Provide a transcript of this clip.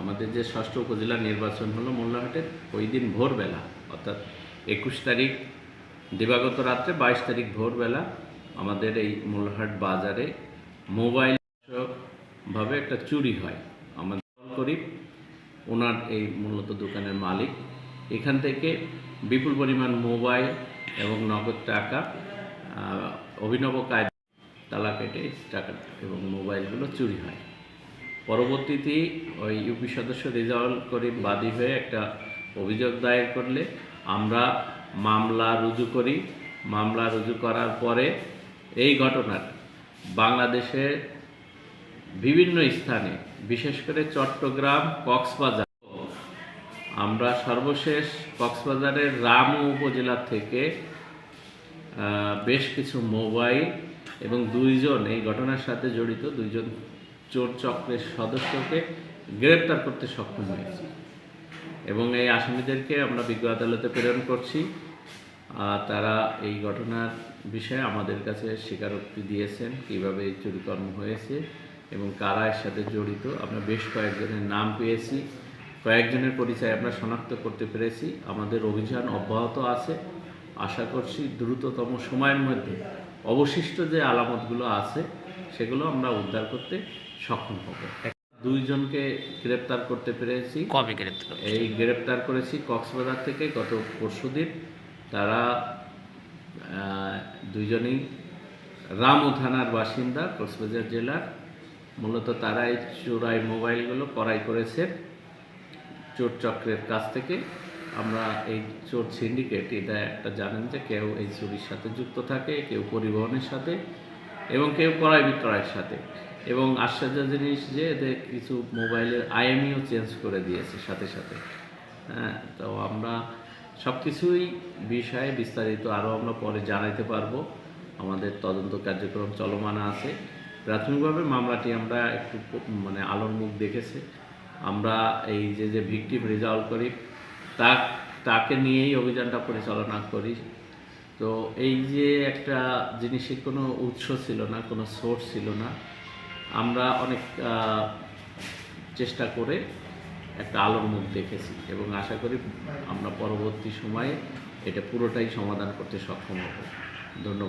আমাদের যে ষষ্ঠ উপজেলা নির্বাচন হলো মোল্লাহাটের ওই দিন ভোরবেলা, অর্থাৎ একুশ তারিখ দিবাগত রাত্রে বাইশ তারিখ ভোরবেলা আমাদের এই মোল্লাহাট বাজারে মোবাইল ভাবে একটা চুরি হয়। আমাদের করি ওনার এই মূলত দোকানের মালিক। এখান থেকে বিপুল পরিমাণ মোবাইল এবং নগদ টাকা অভিনব কায়দা, তালা কেটে টাকা এবং মোবাইলগুলো চুরি হয়। পরবর্তীতে ওই ইউপি সদস্য রেজাউল করিম বাদী হয়ে একটা অভিযোগ দায়ের করলে আমরা মামলা রুজু করি। মামলা রুজু করার পরে এই ঘটনার বাংলাদেশের বিভিন্ন স্থানে, বিশেষ করে চট্টগ্রাম, কক্সবাজার, আমরা সর্বশেষ কক্সবাজারের রামু উপজেলা থেকে বেশ কিছু মোবাইল এবং দুইজন, এই ঘটনার সাথে জড়িত দুইজন চোর চক্রের সদস্যকে গ্রেপ্তার করতে সক্ষম হয়েছি। এবং এই আসামিদেরকে আমরা বিজ্ঞ আদালতে প্রেরণ করছি। তারা এই ঘটনার বিষয়ে আমাদের কাছে স্বীকারোক্তি দিয়েছেন কীভাবে এই চুরিকর্ম হয়েছে এবং কারা এর সাথে জড়িত। আমরা বেশ কয়েকজনের নাম পেয়েছি। কয়েকজনের পরিচয় আমরা শনাক্ত করতে পেরেছি। আমাদের অভিযান অব্যাহত আছে। আশা করছি দ্রুততম সময়ের মধ্যে অবশিষ্ট যে আলামতগুলো আছে সেগুলো আমরা উদ্ধার করতে সক্ষম হব। দুইজনকে গ্রেপ্তার করতে পেরেছি। কবে গ্রেপ্তার এই গ্রেপ্তার করেছি কক্সবাজার থেকে গত পরশুদিন তারা দুইজনেই রামু থানার বাসিন্দা কক্সবাজার জেলার। মূলত তারা এই চোরাই মোবাইলগুলো করাই করেছে চোর চক্রের কাছ থেকে। আমরা এই চোর সিন্ডিকেট এটা একটা জানেন যে কেউ এই চুরির সাথে যুক্ত থাকে কেউ পরিবহনের সাথে এবং কেউ ক্রয় বিক্রয়ের সাথে। এবং আশ্চর্য জিনিস যে এদের কিছু মোবাইলের আইএমইও চেঞ্জ করে দিয়েছে সাথে সাথে। হ্যাঁ তো আমরা সব কিছুই বিষয়ে বিস্তারিত আরও আমরা পরে জানাইতে পারব। আমাদের তদন্ত কার্যক্রম চলমান আছে। প্রাথমিকভাবে মামলাটি আমরা একটু মানে আলোর মুখ দেখেছে। আমরা এই যে যে ভিকটিম রেজাল্ট করি তা তাকে নিয়েই অভিযানটা পরিচালনা করি। তো এই যে একটা জিনিসের কোনো উৎস ছিল না, কোনো সোর্স ছিল না, আমরা অনেক চেষ্টা করে একটা আলোর মুখ দেখেছি এবং আশা করি আমরা পরবর্তী সময়ে এটা পুরোটাই সমাধান করতে সক্ষম হব। ধন্যবাদ।